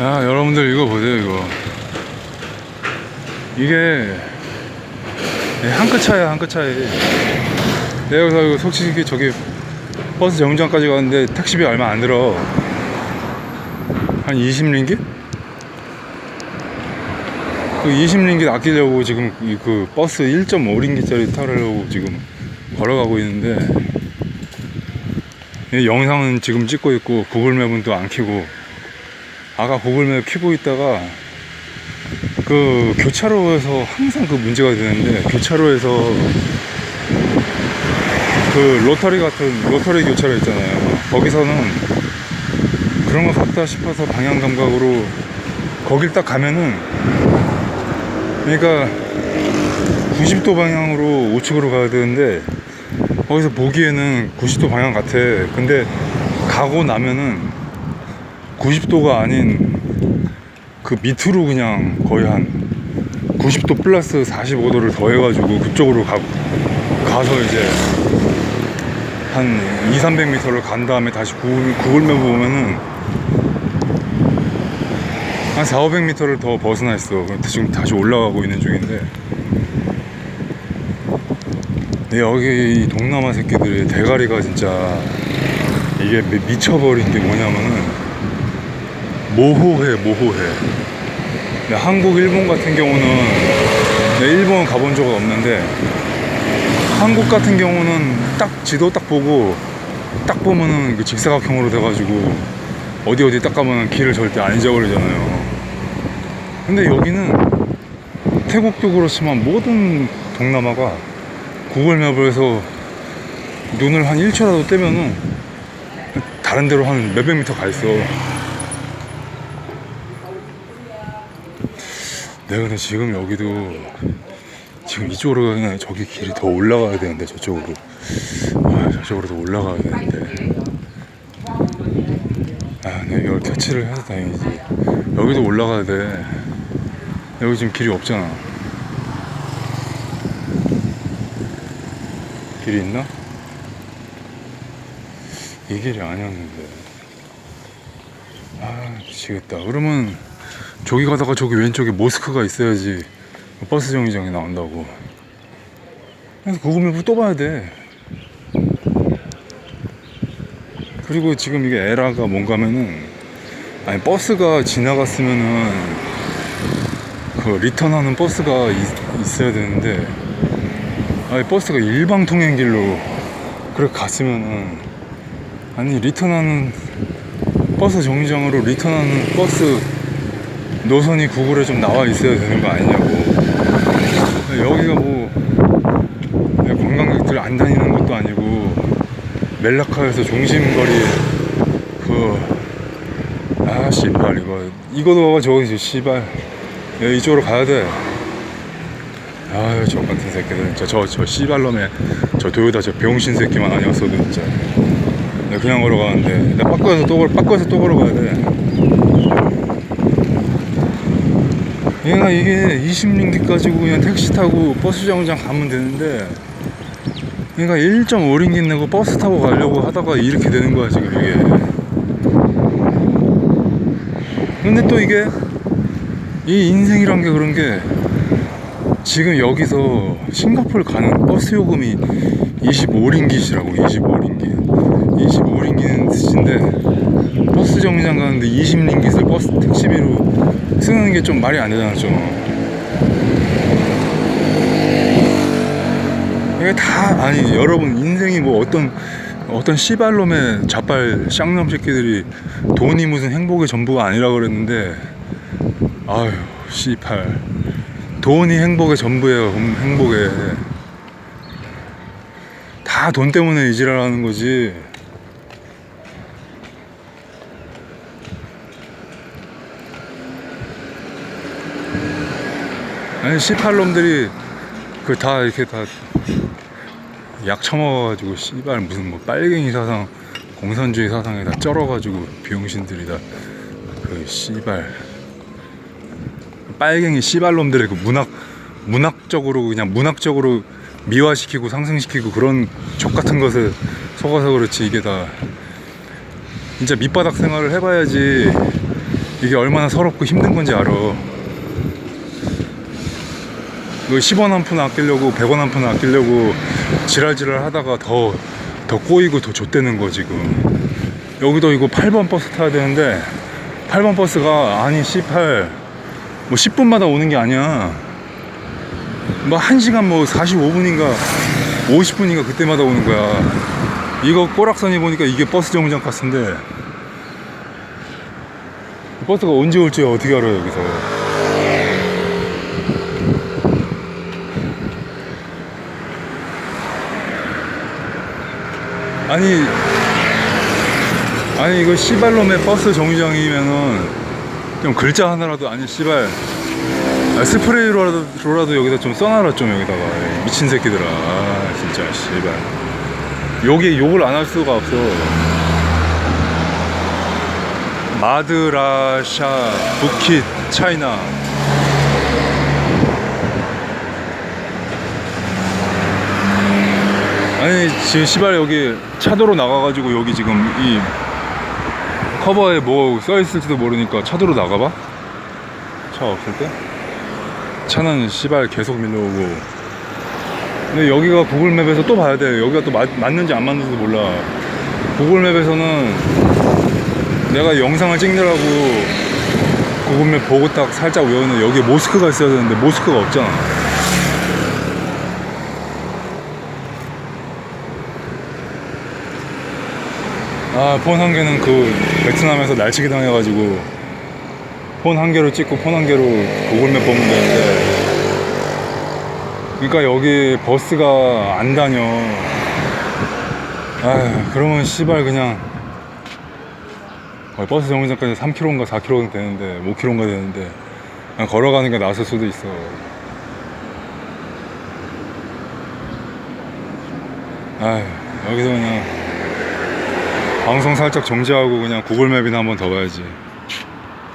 야 여러분들 이거 보세요 이거. 이게 한끗 차이야 한 끗 차이 내가 여기서 이거 솔직히 저기 버스 정류장까지 갔는데 택시비 얼마 안 들어. 한 20링깃? 그 20링깃 아끼려고 지금 이그 버스 1.5링깃짜리 타려고 지금 걸어가고 있는데 이 영상은 지금 찍고 있고 구글맵은 또 안 켜고 아까 구글맵 켜고 있다가 그 교차로에서 항상 그 문제가 되는데 교차로에서 그 로터리 같은 로터리 교차로 있잖아요. 거기서는 그런 거 같다 싶어서 방향 감각으로 거길 딱 가면은 그러니까 90도 방향으로 우측으로 가야 되는데 거기서 보기에는 90도 방향 같아. 근데 가고 나면은 90도가 아닌 그 밑으로 그냥 거의 한 90도 플러스 45도를 더해가지고 그쪽으로 가, 가서 이제 한 2, 300m를 간 다음에 다시 구글, 구글맵 보면은 한 4, 500m를 더 벗어나 있어. 지금 다시 올라가고 있는 중인데. 근데 여기 이 동남아 새끼들의 대가리가 진짜 이게 미- 미쳐버린 게 뭐냐면은 모호해, 모호해. 한국, 일본 같은 경우는 내 일본 가본 적은 없는데 한국 같은 경우는 딱 지도 딱 보고 딱 보면은 그 직사각형으로 돼가지고 어디 어디 딱 가면은 길을 절대 안 잊어버리잖아요. 근데 여기는 태국도 그렇지만 모든 동남아가 구글맵에서 눈을 한 1초라도 떼면은 다른 데로 한 몇백 미터 가 있어. 내가 근데 지금 여기도 지금 이쪽으로 가면 저기 길이 더 올라가야 되는데 저쪽으로. 아 저쪽으로 더 올라가야 되는데. 아 내가 이걸 캐치를 해서 다행이지. 여기도 올라가야 돼. 여기 지금 길이 없잖아. 길이 있나? 이 길이 아니었는데. 아 미치겠다. 그러면 저기 가다가 저기 왼쪽에 모스크가 있어야지 버스 정류장에 나온다고. 그래서 구글맵을 또 봐야 돼. 그리고 지금 이게 에라가 뭔가면은 아니 버스가 지나갔으면은 그 리턴하는 버스가 있, 있어야 되는데 아니 버스가 일방 통행길로 그렇게 갔으면은 아니 리턴하는 버스 정류장으로 리턴하는 버스 노선이 구글에 좀 나와 있어야 되는 거 아니냐고. 여기가 뭐 관광객들 안 다니는 것도 아니고 멜라카에서 중심거리 그 아 씨발 이거 이거도 봐봐 저기 씨발. 야, 이쪽으로 가야 돼. 아유 저 같은 새끼들. 진짜 저, 저 씨발놈의 저 도요타 저 병신 새끼만 아니었어도 진짜. 내가 그냥 걸어가는데. 내가 바꿔서 또 걸, 바꿔서 또 걸어가야 돼 얘가 이게 20링기 가지고 그냥 택시 타고 버스 정류장 가면 되는데 얘가 1.5링기 내고 버스 타고 가려고 하다가 이렇게 되는 거야 지금 이게. 근데 또 이게 이 인생이란 게 그런 게 지금 여기서 싱가포르 가는 버스 요금이 25링깃이라고 25링깃 25링깃은 뜻인데 버스 정류장 가는데 20링깃을 버스 택시비로 쓰는 게 좀 말이 안 되잖아 좀. 이게 다 아니 여러분 인생이 뭐 어떤 어떤 씨발놈의 자빨 쌍놈 새끼들이 돈이 무슨 행복의 전부가 아니라 그랬는데 아유 씨발. 돈이 행복의 전부예요 음, 행복의. 다돈 때문에 이지랄하는 거지 아니 씨팔놈들이 그 다 이렇게 다 약 처먹어가지고 씨발 무슨 뭐 빨갱이 사상 공산주의 사상에 다 쩔어가지고 비용신들이 다그 씨발 빨갱이 씨발놈들의 그 문학 문학적으로 그냥 문학적으로 미화시키고 상승시키고 그런 족 같은 것에 속아서 그렇지 이게 다 진짜 밑바닥 생활을 해봐야지 이게 얼마나 서럽고 힘든 건지 알아. 그 10원 한 푼 아끼려고 100원 한 푼 아끼려고 지랄지랄 하다가 더, 더 꼬이고 더 좆되는 거 지금. 여기도 이거 8번 버스 타야 되는데 8번 버스가 아니 18 뭐 10분마다 오는 게 아니야. 뭐 1시간 뭐 45분인가 50분인가 그때마다 오는 거야. 이거 꼬락선이 보니까 이게 버스 정류장 가스인데 버스가 언제 올지 어떻게 알아요 여기서 아니 아니 이거 씨발놈의 버스 정류장이면은 좀 글자 하나라도 아니 씨발. 아, 스프레이로라도 로라도 여기다 좀 써놔라 좀 여기다가. 미친 새끼들아. 아 진짜 씨발. 여기 욕을 안 할 수가 없어. 마드라샤 부킷 차이나 아니 지금 시발 여기 차도로 나가가지고 여기 지금 이 커버에 뭐 써있을지도 모르니까 차도로 나가봐. 차 없을 때? 차는 시발 계속 밀려오고. 근데 여기가 구글맵에서 또 봐야 돼. 여기가 또 맞, 맞는지 안 맞는지도 몰라. 구글맵에서는 내가 영상을 찍느라고 구글맵 보고 딱 살짝 외우는 여기 모스크가 있어야 되는데 모스크가 없잖아 아, 폰 한 개는 그 베트남에서 날치기 당해가지고 폰 한 개로 찍고 폰 한 개로 구글맵 보면 되는데. 그러니까 여기 버스가 안 다녀. 아 그러면 씨발 그냥 버스 정류장까지 3km인가 4km 되는데 5km인가 되는데 그냥 걸어가니까 나설 수도 있어. 아 여기서 그냥 방송 살짝 정지하고 그냥 구글맵이나 한번 더 봐야지.